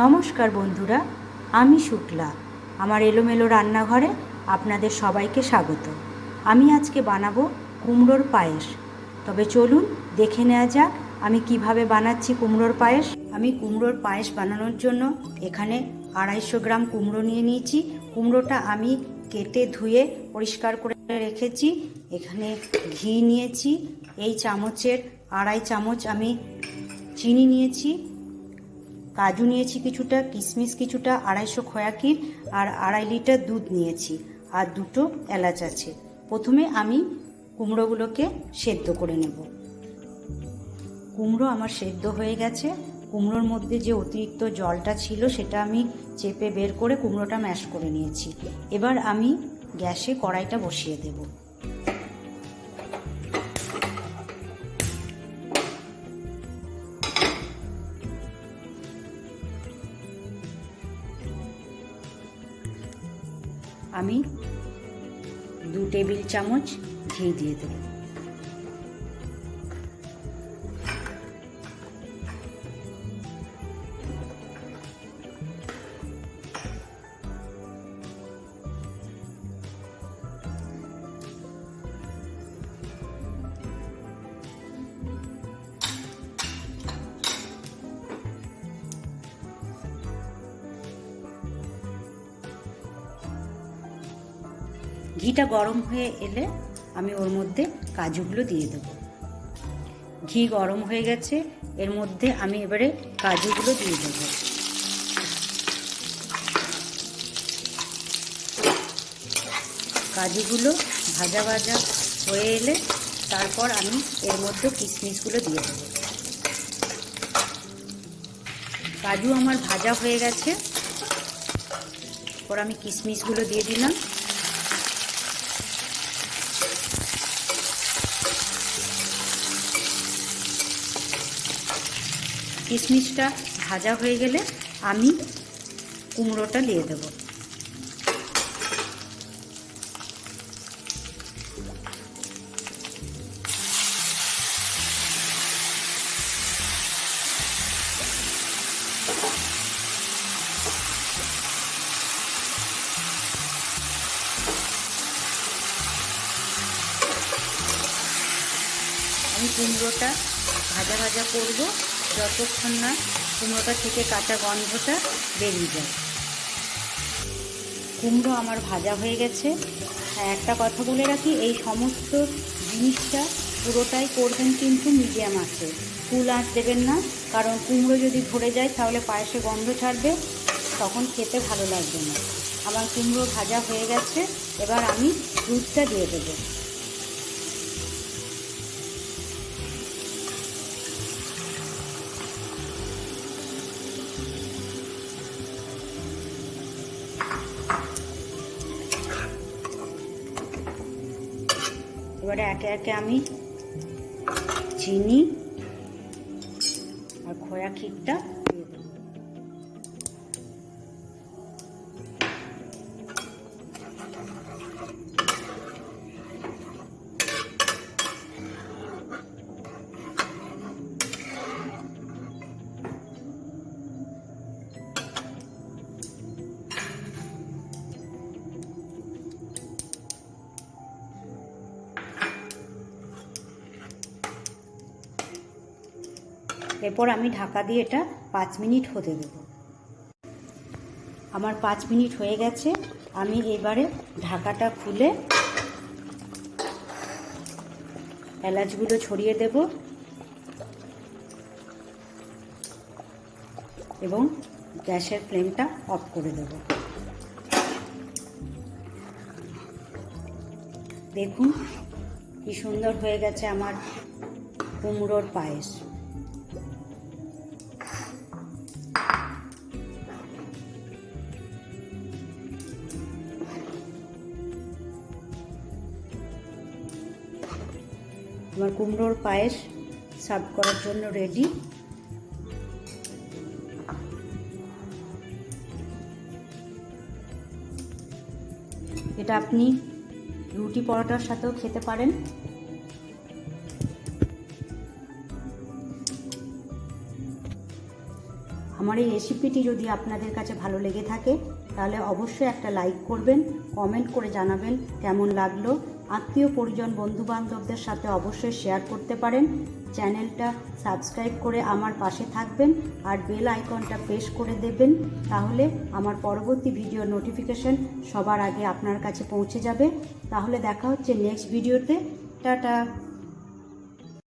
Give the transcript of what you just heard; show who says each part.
Speaker 1: নমস্কার বন্ধুরা, আমি শুক্লা। আমার এলোমেলো রান্নাঘরে আপনাদের সবাইকে স্বাগত। আমি আজকে বানাবো কুমড়োর পায়েস। তবে চলুন দেখে নেওয়া যাক আমি কীভাবে বানাচ্ছি কুমড়োর পায়েস। আমি কুমড়োর পায়েস বানানোর জন্য এখানে আড়াইশো গ্রাম কুমড়ো নিয়ে নিয়েছি। কুমড়োটা আমি কেটে ধুয়ে পরিষ্কার করে রেখেছি। এখানে ঘি নিয়েছি। এই চামচের আড়াই চামচ আমি চিনি নিয়েছি। কাজু নিয়েছি কিছুটা কিশমিশ কিছুটা, আড়াইশো খয়াকির আর আড়াই লিটার দুধ নিয়েছি আর দুটো এলাচ আছে। প্রথমে আমি কুমড়োগুলোকে সেদ্ধ করে নেব। কুমড়ো আমার সেদ্ধ হয়ে গেছে। কুমড়োর মধ্যে যে অতিরিক্ত জলটা ছিল সেটা আমি চেপে বের করে কুমড়োটা ম্যাশ করে নিয়েছি। এবার আমি গ্যাসে কড়াইটা বসিয়ে দেবো। আমি দু টেবিল চামচ ঘি দিয়ে দেব। ঘিটা গরম হয়ে এলে আমি ওর মধ্যে কাজুগুলো দিয়ে দেব। ঘি গরম হয়ে গেছে, এর মধ্যে আমি এবারে কাজুগুলো দিয়ে দেব। কাজুগুলো ভাজা ভাজা হয়ে এলে তারপর আমি এর মধ্যে কিশমিশগুলো দিয়ে দেব। কাজু আমার ভাজা হয়ে গেছে পর আমি কিশমিশগুলো দিয়ে দিলাম। কিশমিশটা ভাজা হয়ে গেলে আমি কুমড়োটা দিয়ে দেব। আমি কুমড়োটা ভাজা ভাজা করব। যতক্ষণ না কুমড়োটা থেকে কাঁচা গন্ধটা বেরিয়ে যায়। কুমড়ো আমার ভাজা হয়ে গেছে। একটা কথা বলে রাখি, এই সমস্ত জিনিসটা পুরোটাই করবেন কিন্তু মিডিয়াম আছে ফুল আঁচ দেবেন না, কারণ কুমড়ো যদি ধরে যায় তাহলে পায়েসে গন্ধ ছাড়বে, তখন খেতে ভালো লাগবে না। আমার কুমড়ো ভাজা হয়ে গেছে, এবার আমি দুধটা দিয়ে দেবো। এবারে একে একে আমি চিনি আর খোয়া ক্ষীরটা এরপর আমি ঢাকা দিয়ে এটা পাঁচ মিনিট হতে দেব। আমার পাঁচ মিনিট হয়ে গেছে। আমি এবারে ঢাকাটা খুলে এলাচগুলো ছড়িয়ে দেব এবং গ্যাসের ফ্লেমটা অফ করে দেব। দেখুন কি সুন্দর হয়ে গেছে আমার কুমড়োর পায়েস। আমার কুমড়োর পায়েস সার্ভ করার জন্য রেডি এটা আপনি রুটি পরোটার সাথেও খেতে পারেন। আমার এই রেসিপিটি যদি আপনাদের কাছে ভালো লেগে থাকে, তাহলে অবশ্যই একটা লাইক করবেন কমেন্ট করে জানাবেন কেমন লাগল। আত্মীয় পরিজন বন্ধু বান্ধবদের সাথে অবশ্যই শেয়ার করতে পারেন। চ্যানেলটা সাবস্ক্রাইব করে আমার পাশে থাকবেন আর বেল আইকনটা প্রেস করে দেবেন, তাহলে আমার পরবর্তী ভিডিও নোটিফিকেশন সবার আগে আপনার কাছে পৌঁছে যাবে। তাহলে দেখা হচ্ছে নেক্সট ভিডিওতে টাটা!